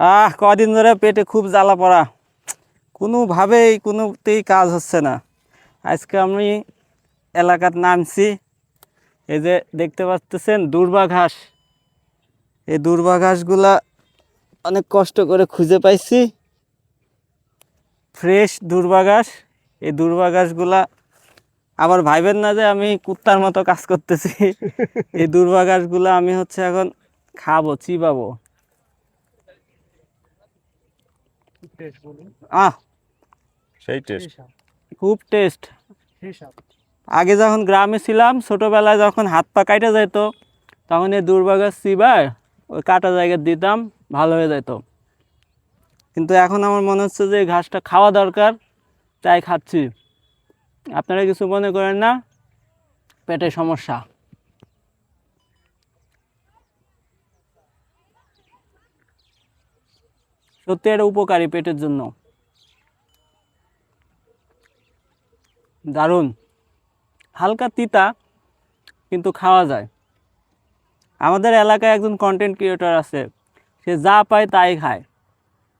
আহ, কদিন ধরে পেটে খুব জ্বালা পড়া। কোনোভাবেই কোনোতেই কাজ হচ্ছে না। আজকে আমি এলাকার নামছি। এই যে দেখতে পাচ্ছেন দুর্বা ঘাস। এই দুর্বা ঘাসগুলা অনেক কষ্ট করে খুঁজে পাইছি। ফ্রেশ দুর্বা ঘাস। এই দুর্বা ঘাসগুলা আবার ভাইবেন না যে আমি কুত্তার মতো কাজ করতেছি। এই দুর্বা ঘাসগুলো আমি হচ্ছে এখন খাব, চিবাবো। আহ সেই টেস্ট খুব টেস্ট আগে যখন গ্রামে ছিলাম ছোটোবেলায় যখন হাত পা কাটা যেত তখন এই দুর্বাগাছ চিবার ওই কাটা জায়গায় দিতাম ভালো হয়ে যেত কিন্তু এখন আমার মনে হচ্ছে যে ঘাসটা খাওয়া দরকার তাই খাচ্ছি। আপনারা কিছু মনে করেন না? পেটে সমস্যা। সত্যি এটা উপকারী পেটের জন্য। দারুণ। হালকা তিতা, কিন্তু খাওয়া যায়। আমাদের এলাকায় একজন কন্টেন্ট ক্রিয়েটর আছে, সে যা পায় তাই খায়।